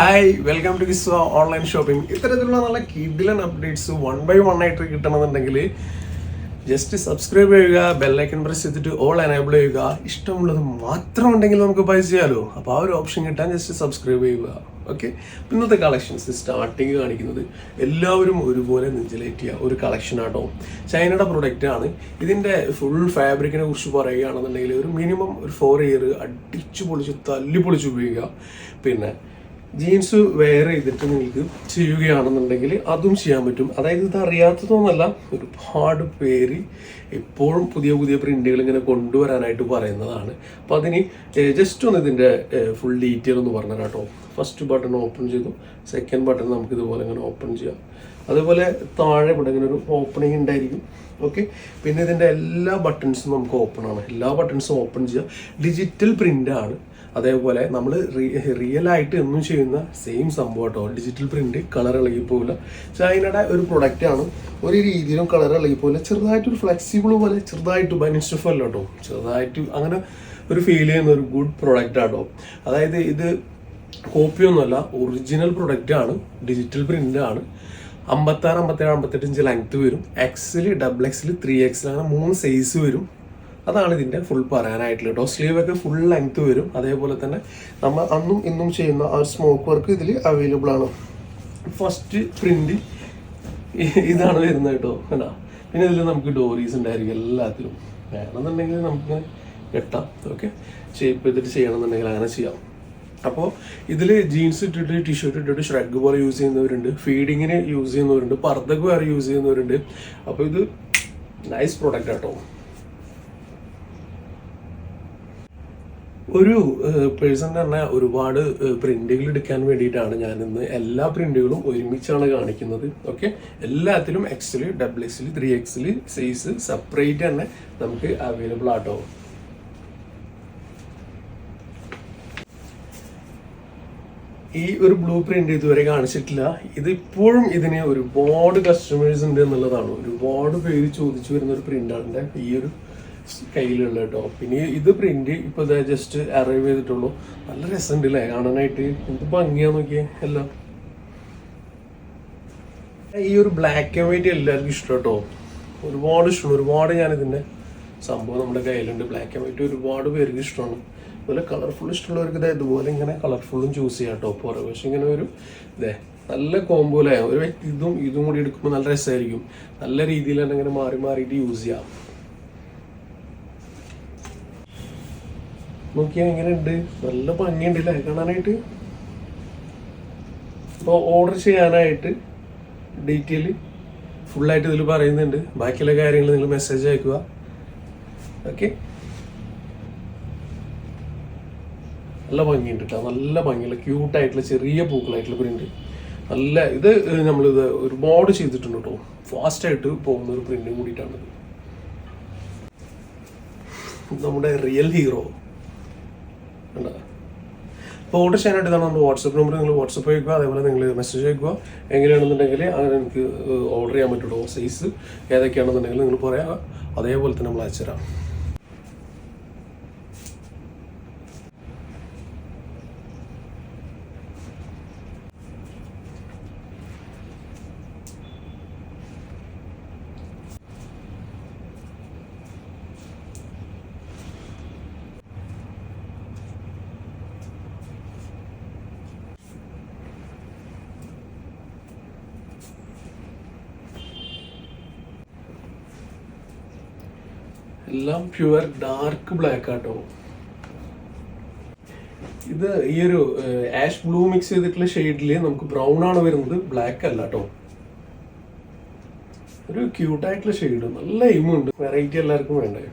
Hi welcome to Kiss online shopping ഇത്തരത്തിലുള്ള നല്ല കിഡിലൻ അപ്ഡേറ്റ്സ് വൺ ബൈ വൺ ആയിട്ട് കിട്ടണമെന്നുണ്ടെങ്കിൽ ജസ്റ്റ് സബ്സ്ക്രൈബ് ചെയ്യുക ബെല്ലൈക്കൺ പ്രസ് ചെയ്തിട്ട് ഓൾ എനേബിൾ ചെയ്യുക. ഇഷ്ടമുള്ളത് മാത്രം ഉണ്ടെങ്കിൽ നമുക്ക് പൈസ ചെയ്യാലോ. അപ്പോൾ ആ ഒരു ഓപ്ഷൻ കിട്ടാൻ ജസ്റ്റ് സബ്സ്ക്രൈബ് ചെയ്യുക. ഓക്കെ ഇന്നത്തെ കളക്ഷൻസ് സ്റ്റാർട്ടിങ് കാണിക്കുന്നത് എല്ലാവരും ഒരുപോലെ നെഞ്ചിലേറ്റിയ ഒരു കളക്ഷൻ ആട്ടോ. ചൈനയുടെ പ്രൊഡക്റ്റ് ആണ്. ഇതിന്റെ ഫുൾ ഫാബ്രിക്കിനെ കുറിച്ച് പറയുകയാണെന്നുണ്ടെങ്കിൽ ഒരു മിനിമം ഒരു ഫോർ ഇയർ അടിച്ചു പൊളിച്ച് തല്ലി പൊളിച്ച് ഉപയോഗിക്കുക. പിന്നെ ജീൻസ് വെയർ ചെയ്തിട്ട് നിങ്ങൾക്ക് ചെയ്യുകയാണെന്നുണ്ടെങ്കിൽ അതും ചെയ്യാൻ പറ്റും. അതായത് ഇത് അറിയാത്തതൊന്നല്ല ഒരുപാട് പേര് എപ്പോഴും പുതിയ പുതിയ പ്രിന്റുകൾ ഇങ്ങനെ കൊണ്ടുവരാനായിട്ട് പറയുന്നതാണ്. അപ്പോൾ അതിന് ജസ്റ്റ് ഒന്ന് ഇതിന്റെ ഫുൾ ഡീറ്റെയിൽ ഒന്ന് പറഞ്ഞു കേട്ടോ. ഫസ്റ്റ് ബട്ടൺ ഓപ്പൺ ചെയ്തു. സെക്കൻഡ് ബട്ടൺ നമുക്ക് ഇതുപോലെ ഇങ്ങനെ ഓപ്പൺ ചെയ്യാം. അതുപോലെ താഴെ ഇവിടെ ഇങ്ങനെ ഒരു ഓപ്പണിംഗ് ഉണ്ടായിരിക്കും. ഓക്കെ പിന്നെ ഇതിന്റെ എല്ലാ ബട്ടൺസും നമുക്ക് ഓപ്പൺ ആണ്. എല്ലാ ബട്ടൺസും ഓപ്പൺ ചെയ്യുക ഡിജിറ്റൽ പ്രിന്റ് ആണ്. അതേപോലെ നമ്മൾ റിയൽ ആയിട്ട് എന്നും ചെയ്യുന്ന സെയിം സംഭവം കേട്ടോ ഡിജിറ്റൽ പ്രിന്റ് കളർ ഇളകിപ്പോവില്ല ചൈനയുടെ ഒരു പ്രൊഡക്റ്റ് ആണ്. ഒരു രീതിയിലും കളർ ഇളകിപ്പോവില്ല ചെറുതായിട്ട് ഒരു ഫ്ലെക്സിബിൾ പോലെ ചെറുതായിട്ട് ബനിസ്റ്റഫ് അല്ല കേട്ടോ ചെറുതായിട്ട് അങ്ങനെ ഒരു ഫീൽ ചെയ്യുന്ന ഒരു ഗുഡ് പ്രൊഡക്റ്റ് ആട്ടോ അതായത് ഇത് കോപ്പിയൊന്നുമല്ല ഒറിജിനൽ പ്രൊഡക്റ്റ് ആണ്. ഡിജിറ്റൽ പ്രിന്റ് ആണ്. അമ്പത്താറ് അമ്പത്തേഴ് അമ്പത്തെട്ട് ഇഞ്ച് ലെങ്ത് വരും. എക്സിൽ ഡബിൾ എക്സിൽ ത്രീ എക്സിൽ അങ്ങനെ മൂന്ന് സൈസ് വരും. അതാണ് ഇതിന്റെ ഫുൾ പറയാനായിട്ട് കേട്ടോ. സ്ലീവ് ഒക്കെ ഫുൾ ലെങ്ത് വരും. അതേപോലെ തന്നെ നമ്മൾ അന്നും ഇന്നും ചെയ്യുന്ന ആ സ്മോക്ക് വർക്ക് ഇതിൽ അവൈലബിൾ ആണ്. ഫസ്റ്റ് പ്രിന്റ് ഇതാണ് വരുന്നത് കേട്ടോ. കണ്ടാ? പിന്നെ ഇതിൽ നമുക്ക് ഡോറീസ് ഉണ്ടായിരിക്കും എല്ലാത്തിലും. വേണമെന്നുണ്ടെങ്കിൽ നമുക്ക് കെട്ടാം. ഓക്കെ ഷേപ്പ് ചെയ്തിട്ട് ചെയ്യണമെന്നുണ്ടെങ്കിൽ അങ്ങനെ ചെയ്യാം. അപ്പോൾ ഇതിൽ ജീൻസ് ഇട്ടിട്ട് ടീഷർട്ട് ഇട്ടിട്ട് ഷ്രഗ് പോലെ യൂസ് ചെയ്യുന്നവരുണ്ട്. ഫീഡിങ്ങിന് യൂസ് ചെയ്യുന്നവരുണ്ട്. പർദ്ദക്ക് വേറെ യൂസ് ചെയ്യുന്നവരുണ്ട്. അപ്പോൾ ഇത് നൈസ് പ്രൊഡക്റ്റ് ആട്ടോ ഒരു പേഴ്സൺ തന്നെ ഒരുപാട് പ്രിന്റുകൾ എടുക്കാൻ വേണ്ടിയിട്ടാണ് ഞാൻ ഇന്ന് എല്ലാ പ്രിന്റുകളും ഒരുമിച്ചാണ് കാണിക്കുന്നത്. ഓക്കെ എല്ലാത്തിലും എക്സിൽ ഡബിൾ എക്സിൽ ത്രീ എക്സിൽ സൈസ് സെപ്പറേറ്റ് തന്നെ നമുക്ക് അവൈലബിൾ ആട്ടോ. ഈ ഒരു ബ്ലൂ പ്രിന്റ് ഇതുവരെ കാണിച്ചിട്ടില്ല. ഇത് ഇപ്പോഴും ഇതിന് ഒരുപാട് കസ്റ്റമേഴ്സ് ഉണ്ട് എന്നുള്ളതാണ്. ഒരുപാട് പേര് ചോദിച്ചു വരുന്ന ഒരു പ്രിന്റാണ് ഈ ഒരു കയ്യിലുള്ള കേട്ടോ പിന്നെ ഇത് പ്രിന്റ് ഇപ്പൊ ജസ്റ്റ് അറൈവ് ചെയ്തിട്ടുള്ളൂ. നല്ല രസമുണ്ട് അല്ലേ കാണാനായിട്ട്. എന്ത് ഭംഗിയാ നോക്കിയേ. എല്ലാം. ഈ ഒരു ബ്ലാക്ക് ആൻഡ് വൈറ്റ് എല്ലാവർക്കും ഇഷ്ടം കേട്ടോ ഒരുപാട് ഇഷ്ടമാണ് ഒരുപാട് ഞാൻ ഇതിന്റെ സംഭവം നമ്മുടെ കയ്യിലുണ്ട്. ബ്ലാക്ക് ആൻഡ് വൈറ്റ് ഒരുപാട് പേർക്ക് ഇഷ്ടമാണ്. അതുപോലെ കളർഫുൾ ഇഷ്ടമുള്ളവർക്ക് ഇതാ ഇതുപോലെ ഇങ്ങനെ കളർഫുള്ളും ചൂസ് ചെയ്യാം കേട്ടോ പുറകെ പക്ഷെ ഇങ്ങനെ ഒരു ഇതേ നല്ല കോമ്പോലെ ഒരു വ്യക്തി ഇതും ഇതും കൂടി എടുക്കുമ്പോൾ നല്ല രസമായിരിക്കും നല്ല രീതിയിൽ തന്നെ ഇങ്ങനെ മാറി മാറിയിട്ട് യൂസ് ചെയ്യാം. നോക്കിയാൽ എങ്ങനെയുണ്ട് നല്ല ഭംഗിയുണ്ട് അല്ലേ കാണാനായിട്ട്. അപ്പോൾ ഓർഡർ ചെയ്യാനായിട്ട് ഡീറ്റെയിൽ ഫുള്ളായിട്ട് ഇതിൽ പറയുന്നുണ്ട്. ബാക്കിയുള്ള കാര്യങ്ങൾ നിങ്ങൾ മെസ്സേജ് അയക്കുക. ഓക്കെ നല്ല ഭംഗിയുണ്ട് കേട്ടോ നല്ല ഭംഗിയുള്ള ക്യൂട്ടായിട്ടുള്ള ചെറിയ പൂക്കളായിട്ടുള്ള പ്രിന്റ് നല്ല ഇത് നമ്മളിത് ഒരുപാട് ചെയ്തിട്ടുണ്ട് കേട്ടോ ഫാസ്റ്റായിട്ട് പോകുന്ന ഒരു പ്രിന്റും കൂടിയിട്ടാണ് നമ്മുടെ റിയൽ ഹീറോ അപ്പോൾ ഓർഡർ ചെയ്യാനായിട്ട് ഇതാണ് നമ്മുടെ വാട്സപ്പ് നമ്പർ നിങ്ങൾ വാട്സപ്പ് അയക്കുക അതേപോലെ നിങ്ങൾ മെസ്സേജ് അയക്കുക. എങ്ങനെയാണെന്നുണ്ടെങ്കിൽ അങ്ങനെ എനിക്ക് ഓർഡർ ചെയ്യാൻ പറ്റുള്ളൂ സൈസ് ഏതൊക്കെയാണെന്നുണ്ടെങ്കിൽ നിങ്ങൾ പറയാം. അതേപോലെ തന്നെ നമ്മൾ അയച്ചുതരാം. എല്ലാം പ്യുവർ ഡാർക്ക് ബ്ലാക്ക് ആട്ടോ. ഇത് ഈ ഒരു ആഷ് ബ്ലൂ മിക്സ് ചെയ്തിട്ടുള്ള ഷെയ്ഡിൽ നമുക്ക് ബ്രൗൺ ആണ് വരുന്നത് ബ്ലാക്ക് അല്ല കേട്ടോ ഒരു ക്യൂട്ടായിട്ടുള്ള ഷെയ്ഡ് നല്ല എയിമുണ്ട് വെറൈറ്റി എല്ലാവർക്കും വേണ്ടേ.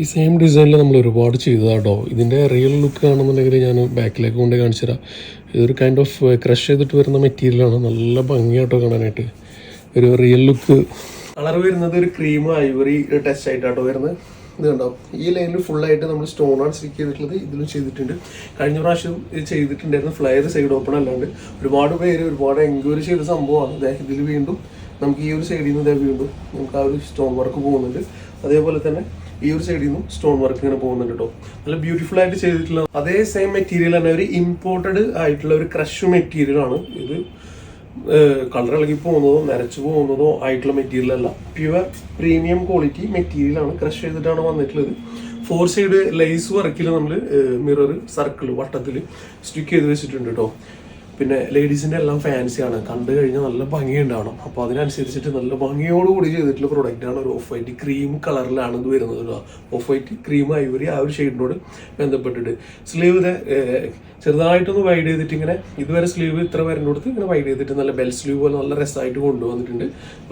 ഈ സെയിം ഡിസൈനിൽ നമ്മൾ ഒരുപാട് ചെയ്തതാട്ടോ. ഇതിന്റെ റിയൽ ലുക്ക് ആണെന്നുണ്ടെങ്കിൽ ഞാൻ ബാക്കിലേക്ക് കൊണ്ട് കാണിച്ചു തരാം ഇതൊരു കൈൻഡ് ഓഫ് ക്രഷ് ചെയ്തിട്ട് വരുന്ന മെറ്റീരിയലാണ് നല്ല ഭംഗിയാട്ടോ കാണാനായിട്ട്. ഒരു റിയൽ ലുക്ക് കളർ വരുന്നത് ഒരു ക്രീം ഐവറി ടെസ്റ്റ് ആയിട്ടാട്ടോ വരുന്നത്. ഇത് കണ്ടോ? ഈ ലൈനിൽ ഫുള്ളായിട്ട് നമ്മൾ സ്റ്റോൺ ആണ് സ്റ്റിക്ക് ചെയ്തിട്ടുള്ളത്. ഇതിലും ചെയ്തിട്ടുണ്ട്. കഴിഞ്ഞ പ്രാവശ്യം ഇത് ചെയ്തിട്ടുണ്ടായിരുന്നു. ഫ്ലയർ സൈഡ് ഓപ്പൺ അല്ലാണ്ട്. ഒരുപാട് പേര് ഒരുപാട് എൻക്വയറി ചെയ്ത സംഭവമാണ്. ഇതിൽ വീണ്ടും നമുക്ക് ഈ ഒരു സൈഡിൽ നിന്ന് വീണ്ടും നമുക്ക് ആ ഒരു സ്റ്റോൺ വർക്ക് പോകുന്നുണ്ട്. അതേപോലെ തന്നെ ഈ ഒരു സൈഡിൽ നിന്നും സ്റ്റോൺ വർക്ക് ഇങ്ങനെ പോകുന്നുണ്ട് കേട്ടോ നല്ല ബ്യൂട്ടിഫുൾ ആയിട്ട് ചെയ്തിട്ടുള്ള അതേ സെയിം മെറ്റീരിയൽ തന്നെ ഒരു ഇമ്പോർട്ടഡ് ആയിട്ടുള്ള ഒരു ക്രഷ് മെറ്റീരിയൽ ആണ്. ഇത് കളർ ഇളകി പോകുന്നതോ നരച്ചു പോകുന്നതോ ആയിട്ടുള്ള മെറ്റീരിയൽ അല്ല. പ്യുവർ പ്രീമിയം ക്വാളിറ്റി മെറ്റീരിയൽ ആണ് ക്രഷ് ചെയ്തിട്ടാണ് വന്നിട്ടുള്ളത്. ഫോർ സൈഡ് ലൈസ് വർക്കിൽ നമ്മൾ മിറർ സർക്കിൾ വട്ടത്തിൽ സ്റ്റിക്ക് ചെയ്ത് വെച്ചിട്ടുണ്ട് കേട്ടോ പിന്നെ ലേഡീസിന്റെ എല്ലാം ഫാൻസിയാണ് കണ്ടു കഴിഞ്ഞാൽ നല്ല ഭംഗിയുണ്ടാവണം. അപ്പോൾ അതിനനുസരിച്ചിട്ട് നല്ല ഭംഗിയോടുകൂടി ചെയ്തിട്ടുള്ള പ്രൊഡക്റ്റ് ആണ് ഒരു ഓഫ് വൈറ്റ് ക്രീം കളറിലാണ് ഇത് വരുന്നത് ഓഫ് വൈറ്റ് ക്രീം ഐവറി ആ ഒരു ഷെയ്ഡിനോട് ബന്ധപ്പെട്ടിട്ട്. സ്ലീവ് ചെറുതായിട്ടൊന്ന് വൈഡ് ചെയ്തിട്ട് ഇങ്ങനെ ഇതുവരെ സ്ലീവ് ഇത്ര വരണ്ട കൊടുത്ത് ഇങ്ങനെ വൈഡ് ചെയ്തിട്ട് നല്ല ബെൽ സ്ലീവ് പോലെ നല്ല രസമായിട്ട് കൊണ്ടുവന്നിട്ടുണ്ട്.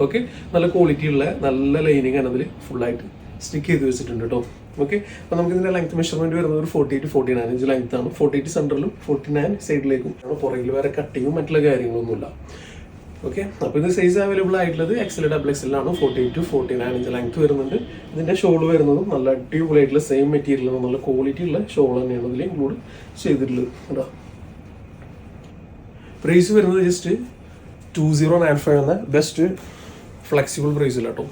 ഓക്കെ നല്ല ക്വാളിറ്റി ഉള്ള നല്ല ലൈനിങ് ആണ് അതിൽ ഫുള്ളായിട്ട് സ്റ്റിക്ക് ചെയ്ത് വെച്ചിട്ടുണ്ട് കേട്ടോ ഓക്കെ അപ്പോൾ നമുക്ക് ഇതിന്റെ ലെങ്ത് മെഷർമെന്റ് വരുന്നത് ഒരു forty eight forty nine inch length ആണ്. ഫോർട്ടി എയ്റ്റ് സെന്ററിലും ഫോർട്ടി നയൻ സൈഡിലേക്കും പുറകിൽ വേറെ കട്ടിങ്ങും മറ്റുള്ള കാര്യങ്ങളൊന്നുമില്ല. ഓക്കെ അപ്പോൾ ഇത് സൈസ് അവൈലബിൾ ആയിട്ടുള്ളത് എക്സൽ ഡബിൾ എക്സൽ ആണ്. Forty eight to forty nine inch length വരുന്നുണ്ട്. ഇതിന്റെ ഷോൾ വരുന്നതും നല്ല അടിപൊളിയായിട്ടുള്ള സെയിം മെറ്റീരിയൽ നല്ല ക്വാളിറ്റി ഉള്ള ഷോൾ തന്നെയാണ് ഇതിൽ ഇൻക്ലൂഡ് ചെയ്തിട്ടുള്ളത്. പ്രൈസ് വരുന്നത് just two zero nine five എന്ന ബെസ്റ്റ് ഫ്ലെക്സിബിൾ പ്രൈസിലാട്ടോ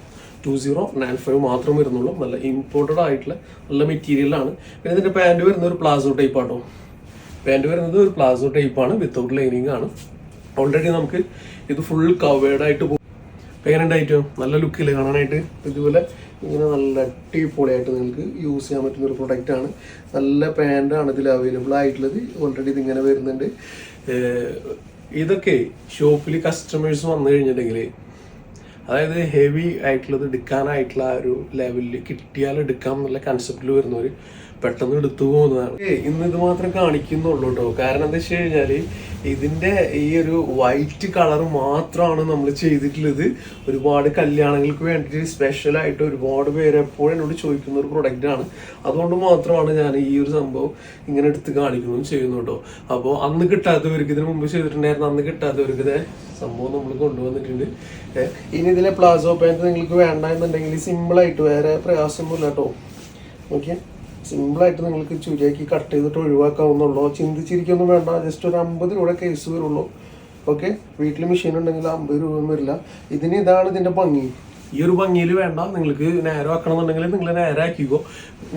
ടു സീറോ നയൻ ഫൈവ് മാത്രം വരുന്നുള്ളൂ. നല്ല ഇമ്പോർട്ടഡ് ആയിട്ടുള്ള നല്ല മെറ്റീരിയലാണ് പിന്നെ ഇതിന്റെ പാന്റ് വരുന്ന ഒരു പ്ലാസോ ടൈപ്പ് ആട്ടോ. പാന്റ് വരുന്നത് ഒരു പ്ലാസോ ടൈപ്പ് ആണ് വിത്തൗട്ട് ലൈനിങ് ആണ്. ഓൾറെഡി നമുക്ക് ഇത് ഫുൾ കവേർഡ് ആയിട്ട് പോകും എങ്ങനെ ഐറ്റം നല്ല ലുക്കിൽ കാണാനായിട്ട്? ഇതുപോലെ ഇങ്ങനെ നല്ല അടിപൊളിയായിട്ട് നിങ്ങൾക്ക് യൂസ് ചെയ്യാൻ പറ്റുന്ന ഒരു പ്രൊഡക്റ്റ് ആണ്. നല്ല പാന്റാണ് ഇതിൽ അവൈലബിൾ ആയിട്ടുള്ളത്. ഓൾറെഡി ഇതിങ്ങനെ വരുന്നുണ്ട്. ഇതൊക്കെ ഷോപ്പിൽ കസ്റ്റമേഴ്സ് വന്നു കഴിഞ്ഞിട്ടുണ്ടെങ്കിൽ അതായത് ഹെവി ആയിട്ടുള്ളത് എടുക്കാനായിട്ടുള്ള ആ ഒരു ലെവലിൽ കിട്ടിയാൽ എടുക്കാം എന്നുള്ള കൺസെപ്റ്റിൽ വരുന്നവർ പെട്ടെന്ന് എടുത്തു പോകുന്നതാണ്. ഇന്ന് ഇത് മാത്രം കാണിക്കുന്നുള്ളൂ കേട്ടോ കാരണം എന്താ വെച്ച് കഴിഞ്ഞാൽ ഇതിന്റെ ഈ ഒരു വൈറ്റ് കളർ മാത്രമാണ് നമ്മൾ ചെയ്തിട്ടുള്ളത്. ഒരുപാട് കല്യാണങ്ങൾക്ക് വേണ്ടിയിട്ട് സ്പെഷ്യലായിട്ട് ഒരുപാട് പേര് എപ്പോഴും എന്നോട് ചോദിക്കുന്ന ഒരു പ്രൊഡക്റ്റാണ് അതുകൊണ്ട് മാത്രമാണ് ഞാൻ ഈ ഒരു സംഭവം ഇങ്ങനെ എടുത്ത് കാണിക്കുന്നതും ചെയ്യുന്നു കേട്ടോ അപ്പോൾ അന്ന് കിട്ടാത്തവർക്ക് ഇതിന് മുമ്പ് ചെയ്തിട്ടുണ്ടായിരുന്നു അന്ന് കിട്ടാത്തവർക്ക് സംഭവം നമ്മൾ കൊണ്ടുവന്നിട്ടുണ്ട്. ഇനി ഇതിലെ പ്ലാസോ പാന്റ് നിങ്ങൾക്ക് വേണ്ട എന്നുണ്ടെങ്കിൽ സിമ്പിളായിട്ട് വേറെ പ്രയാസമൊന്നുമില്ല കേട്ടോ. ഓക്കെ സിമ്പിളായിട്ട് നിങ്ങൾക്ക് ചുരിയാക്കി കട്ട് ചെയ്തിട്ട് ഒഴിവാക്കാവുന്നുള്ളൂ. ചിന്തിച്ചിരിക്കൊന്നും വേണ്ട ജസ്റ്റ് ഒരു അമ്പത് രൂപ കേസ് വരുള്ളൂ. ഓക്കെ വീട്ടിൽ മെഷീൻ ഉണ്ടെങ്കിൽ അമ്പത് രൂപ വരില്ല. ഇതിന് ഇതാണ് ഇതിന്റെ ഭംഗി. ഈ ഒരു ഭംഗിയിൽ വേണ്ട. നിങ്ങൾക്ക് നേരോ ആക്കണമെന്നുണ്ടെങ്കിൽ നിങ്ങൾ നേരെ ആക്കിക്കോ.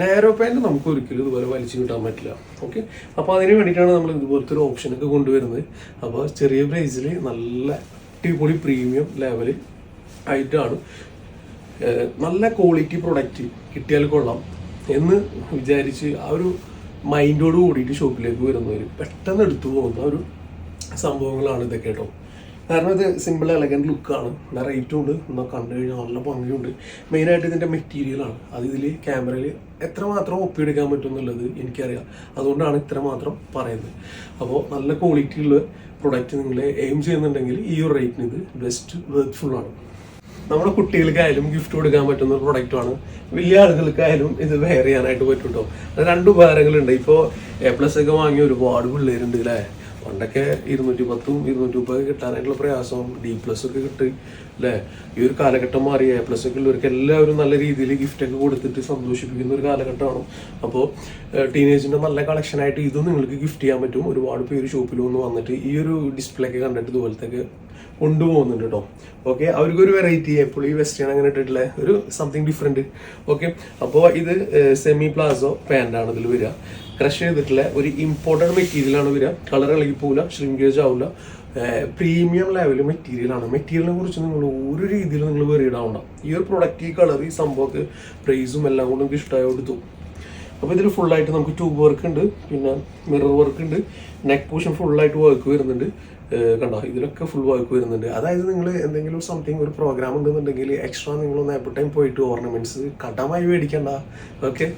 നേരോ പാന്റ് നമുക്ക് ഒരിക്കലും ഇതുപോലെ വലിച്ചു കിട്ടാൻ പറ്റില്ല. ഓക്കെ അപ്പോൾ അതിന് വേണ്ടിയിട്ടാണ് നമ്മൾ ഇതുപോലത്തെ ഒരു ഓപ്ഷനൊക്കെ കൊണ്ടുവരുന്നത്. അപ്പോൾ ചെറിയ പ്രൈസിൽ നല്ല അടിപൊളി പ്രീമിയം ലെവൽ ആയിട്ടാണ്. നല്ല ക്വാളിറ്റി പ്രൊഡക്റ്റ് കിട്ടിയാൽ കൊള്ളാം എന്ന് വിചാരിച്ച് ആ ഒരു മൈൻഡോട് കൂടിയിട്ട് ഷോപ്പിലേക്ക് വരുന്നവർ പെട്ടെന്ന് എടുത്തു പോകുന്ന ഒരു സംഭവങ്ങളാണ് ഇതൊക്കെ കേട്ടോ. കാരണം ഇത് സിമ്പിൾ എലഗന്റ് ലുക്കാണ് നല്ല റേറ്റും ഉണ്ട്. എന്നാൽ കണ്ടു കഴിഞ്ഞാൽ നല്ല ഭംഗിയുണ്ട്. മെയിനായിട്ട് ഇതിന്റെ മെറ്റീരിയലാണ് അത് ഇതിൽ ക്യാമറയിൽ എത്രമാത്രം ഒപ്പിയെടുക്കാൻ പറ്റും എന്നുള്ളത് എനിക്കറിയാം. അതുകൊണ്ടാണ് ഇത്രമാത്രം പറയുന്നത്. അപ്പോൾ നല്ല ക്വാളിറ്റി ഉള്ള പ്രൊഡക്റ്റ് നിങ്ങൾ എയിം ചെയ്യുന്നുണ്ടെങ്കിൽ ഈ ഒരു റേറ്റിന് ഇത് ബെസ്റ്റ് വെർത്ത്ഫുൾ ആണ്. നമ്മുടെ കുട്ടികൾക്കായാലും ഗിഫ്റ്റ് കൊടുക്കാൻ പറ്റുന്ന ഒരു പ്രൊഡക്റ്റാണ് വലിയ ആളുകൾക്കായാലും ഇത് വെയർ ചെയ്യാനായിട്ട് പറ്റും കേട്ടോ രണ്ട് ഉപകാരങ്ങളുണ്ട്. ഇപ്പോൾ എ പ്ലസ് ഒക്കെ വാങ്ങിയ ഒരുപാട് പിള്ളേരുണ്ട് അല്ലേ പണ്ടൊക്കെ ഇരുന്നൂറ്റി പത്തും ഇരുന്നൂറ്റി മുപ്പതൊക്കെ കിട്ടാനായിട്ടുള്ള പ്രയാസവും ഡി പ്ലസ് ഒക്കെ കിട്ടി അല്ലേ ഈ ഒരു കാലഘട്ടം മാറി എ പ്ലസ് ഒക്കെ ഉള്ളവർക്ക് എല്ലാവരും നല്ല രീതിയിൽ ഗിഫ്റ്റ് ഒക്കെ കൊടുത്തിട്ട് സന്തോഷിപ്പിക്കുന്ന ഒരു കാലഘട്ടമാണ്. അപ്പോൾ ടീനേജിന്റെ നല്ല കളക്ഷൻ ആയിട്ട് ഇതും നിങ്ങൾക്ക് ഗിഫ്റ്റ് ചെയ്യാൻ പറ്റും. ഒരുപാട് പേര് ഷോപ്പിൽ വന്ന് വന്നിട്ട് ഈ ഒരു ഡിസ്പ്ലേ ഒക്കെ കണ്ടിട്ട് ഇതുപോലത്തെ കൊണ്ടുപോകുന്നുണ്ട് കേട്ടോ ഓക്കെ അവർക്കൊരു വെറൈറ്റി എപ്പോഴും ഈ വെസ്റ്റേൺ അങ്ങനെ ഇട്ടിട്ടുള്ള ഒരു സംതിങ് ഡിഫറെന്റ് ഓക്കെ അപ്പോൾ ഇത് സെമി പ്ലാസോ പാന്റാണ് ഇതിൽ വരിക. ക്രഷ് ചെയ്തിട്ടുള്ള ഒരു ഇമ്പോർട്ടന്റ് മെറ്റീരിയൽ ആണ് വരിക. കളർ ഇളകി പോവില്ല ഷ്രിങ്കേജ് ആവില്ല. പ്രീമിയം ലെവൽ മെറ്റീരിയലാണ് മെറ്റീരിയലിനെ കുറിച്ച് നിങ്ങൾ ഒരു രീതിയിൽ നിങ്ങൾ വെറിയിടാവണ്ട ഈ ഒരു പ്രൊഡക്റ്റ് ഈ കളർ ഈ സംഭവമൊക്കെ പ്രൈസും എല്ലാം കൊണ്ട് നമുക്ക് ഇഷ്ടമായി കൊടുത്തു അപ്പോൾ ഇതിൽ ഫുള്ളായിട്ട് നമുക്ക് ട്യൂബ് വർക്ക് ഉണ്ട്. പിന്നെ മിറർ വർക്ക് ഉണ്ട്. നെക്ക് പോർഷൻ ഫുള്ളായിട്ട് വർക്ക് വരുന്നുണ്ട്. കണ്ടോ? ഇതിലൊക്കെ ഫുൾ വർക്ക് വരുന്നുണ്ട്. അതായത് നിങ്ങൾ എന്തെങ്കിലും സംതിങ് ഒരു പ്രോഗ്രാം ഉണ്ടെന്നുണ്ടെങ്കിൽ എക്സ്ട്രാ നിങ്ങളൊന്ന് എപ്പോൾ ടൈം പോയിട്ട് ഓർണമെന്റ്സ് കടമായി മേടിക്കണ്ട. ഓക്കെ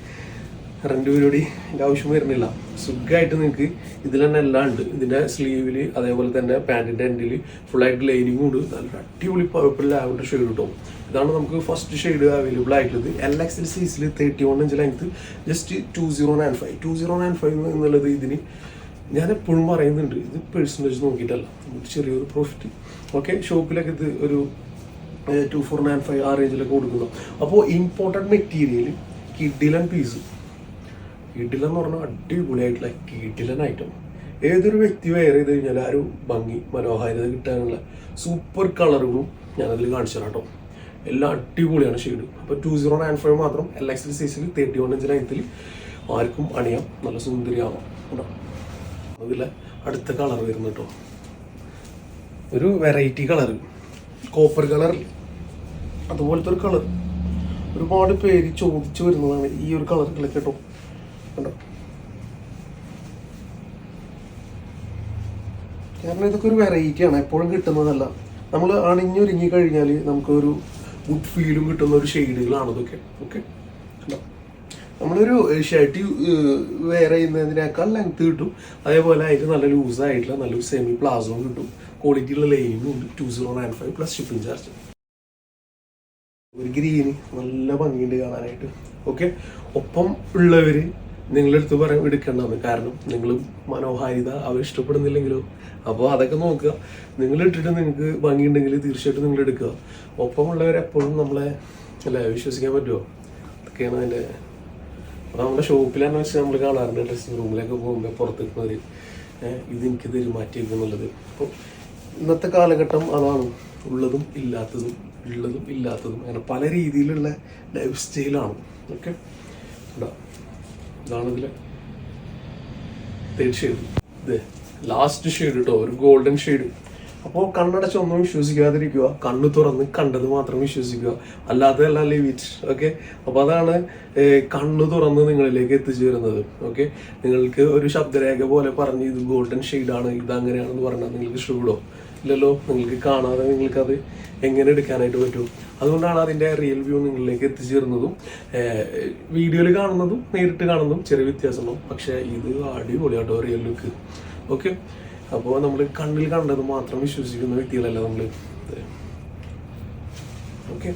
റെന്റ് പരിപാടിന്റെ ആവശ്യം വരുന്നില്ല. സുഖമായിട്ട് നിങ്ങൾക്ക് ഇതിൽ തന്നെ എല്ലാം ഉണ്ട്. ഇതിന്റെ സ്ലീവിൽ അതേപോലെ തന്നെ പാന്റിന്റെ എൻഡിൽ ഫുള്ളായിട്ട് ലൈനിങ്ങും ഉണ്ട്. നല്ല അടിപൊളി പർപ്പിൾ ലാവൻഡർ ഷെയ്ഡ് കിട്ടും ഇതാണ് നമുക്ക് ഫസ്റ്റ് ഷെയ്ഡ് അവൈലബിൾ ആയിട്ടുള്ളത്. L X L സീസിൽ thirty one inch length just two zero nine five two zero nine five എന്നുള്ളത് ഇതിന് ഞാൻ എപ്പോഴും പറയുന്നുണ്ട്. ഇത് പേഴ്സന്റേജ് നോക്കിയിട്ടല്ല. നമുക്ക് ചെറിയൊരു പ്രോഫിറ്റ് ഓക്കെ ഷോപ്പിലൊക്കെ ഇത് ഒരു ടു ഫോർ നയൻ ഫൈവ് ആ റേഞ്ചിലൊക്കെ കൊടുക്കുന്നു. അപ്പോൾ ഇമ്പോർട്ടന്റ് മെറ്റീരിയൽ കിഡിലൻ പീസ് കിഡിലൻ എന്ന് പറഞ്ഞാൽ അടിപൊളിയായിട്ടുള്ള കിഡിലൻ ഐറ്റം ഏതൊരു വ്യക്തി വെയർ ചെയ്ത് കഴിഞ്ഞാൽ ആ ഒരു ഭംഗി മനോഹാരിത കിട്ടാനുള്ള സൂപ്പർ കളറുകളും ഞാനതിൽ കാണിച്ചു തരാം കേട്ടോ എല്ലാം അടിപൊളിയാണ് ഷെയ്ഡ് അപ്പോൾ ടു സീറോ നയൻ ഫൈവ് മാത്രം എൽ എക്സ് സൈസിൽ തേർട്ടി വൺ ഇഞ്ചിന് അയത്തിൽ ആർക്കും അണിയാം. നല്ല സുന്ദരിയാവാം. കേട്ടോ അതിലെ അടുത്ത കളർ വരുന്നു കേട്ടോ. ഒരു വെറൈറ്റി കളർ കോപ്പർ കളർ അതുപോലത്തെ ഒരു കളർ ഒരുപാട് പേര് ചോദിച്ചു വരുന്നതാണ് ഈ ഒരു കളറുകളൊക്കെ കേട്ടോ. കണ്ടോ കാരണം ഇതൊക്കെ ഒരു വെറൈറ്റിയാണ് എപ്പോഴും കിട്ടുന്നതല്ല. നമ്മൾ അണിഞ്ഞൊരുങ്ങി കഴിഞ്ഞാൽ നമുക്കൊരു ഗുഡ് ഫീലും കിട്ടുന്ന ഒരു ഷെയ്ഡുകളാണ് ഇതൊക്കെ. ഓക്കെ നമ്മളൊരു ഷർട്ട് വെയർ ചെയ്യുന്നതിനേക്കാൾ ലെങ്ത് കിട്ടും. അതേപോലെ അതിന് നല്ല ലൂസ് ആയിട്ടുള്ള നല്ലൊരു സെമി പ്ലാസോ കിട്ടും. ക്വാളിറ്റി ഉള്ള ലൈനും ഉണ്ട്. Two zero nine five plus shipping charge ഒരു ഗ്രീന് നല്ല ഭംഗിയുണ്ട് കാണാനായിട്ട്. ഓക്കെ ഒപ്പം ഉള്ളവർ നിങ്ങളുടെ അടുത്ത് പറയാൻ എടുക്കേണ്ടതാണ്. കാരണം നിങ്ങൾ മനോഹാരിത അവ ഇഷ്ടപ്പെടുന്നില്ലെങ്കിലോ. അപ്പോൾ അതൊക്കെ നോക്കുക. നിങ്ങൾ ഇട്ടിട്ട് നിങ്ങൾക്ക് ഭംഗിയുണ്ടെങ്കിൽ തീർച്ചയായിട്ടും നിങ്ങൾ എടുക്കുക. ഒപ്പമുള്ളവരെ എപ്പോഴും നമ്മളെ അല്ലേ വിശ്വസിക്കാൻ പറ്റുമോ? അതൊക്കെയാണ് അതിന്റെ അപ്പോൾ നമ്മുടെ ഷോപ്പിലാണെന്ന് വെച്ചാൽ നമ്മൾ കാണാറുണ്ട്. ഡ്രസ്സിംഗ് റൂമിലൊക്കെ പോകുമ്പോൾ പുറത്തിരിക്കുന്നവർ ഇതെനിക്ക് ഇത് എനിക്ക് തരും മാറ്റി വെക്കുന്നുള്ളത് അപ്പോൾ ഇന്നത്തെ കാലഘട്ടം അതാണ്. ഉള്ളതും ഇല്ലാത്തതും ഉള്ളതും ഇല്ലാത്തതും. അങ്ങനെ പല രീതിയിലുള്ള ലൈഫ് സ്റ്റൈലാണ് ഓക്കെ? ഇതാണ് ഇതിലെ തേർഡ് ലാസ്റ്റ് ഷെയ്ഡ് കേട്ടോ ഒരു ഗോൾഡൻ ഷെയ്ഡ് അപ്പോൾ കണ്ണടച്ച് ഒന്നും വിശ്വസിക്കാതിരിക്കുക. കണ്ണു തുറന്ന് കണ്ടത് മാത്രം വിശ്വസിക്കുക. അല്ലാതെ അല്ല ഇറ്റ് ഓക്കെ അപ്പോൾ അതാണ് കണ്ണു തുറന്ന് നിങ്ങളിലേക്ക് എത്തിച്ചു വരുന്നത് ഓക്കെ നിങ്ങൾക്ക് ഒരു ശബ്ദരേഖ പോലെ പറഞ്ഞ് ഇത് ഗോൾഡൻ ഷെയ്ഡാണ് ഇത് അങ്ങനെയാണെന്ന് പറഞ്ഞാൽ നിങ്ങൾക്ക് ഇഷ്ടപ്പെടുമോ ഇല്ലല്ലോ നിങ്ങൾക്ക് കാണാതെ നിങ്ങൾക്കത് എങ്ങനെ എടുക്കാനായിട്ട് പറ്റും? അതുകൊണ്ടാണ് അതിന്റെ റിയൽ വ്യൂ നിങ്ങളിലേക്ക് എത്തിച്ചേരുന്നതും വീഡിയോയിൽ കാണുന്നതും നേരിട്ട് കാണുന്നതും ചെറിയ വ്യത്യാസമുണ്ടാവും പക്ഷേ ഇത് അടിപൊളിയാട്ടോ റിയൽ ലുക്ക് ഓക്കെ അപ്പോൾ നമ്മൾ കണ്ണിൽ കണ്ടത് മാത്രം വിശ്വസിക്കുന്ന വ്യക്തികളല്ല നമ്മൾ ഓക്കെ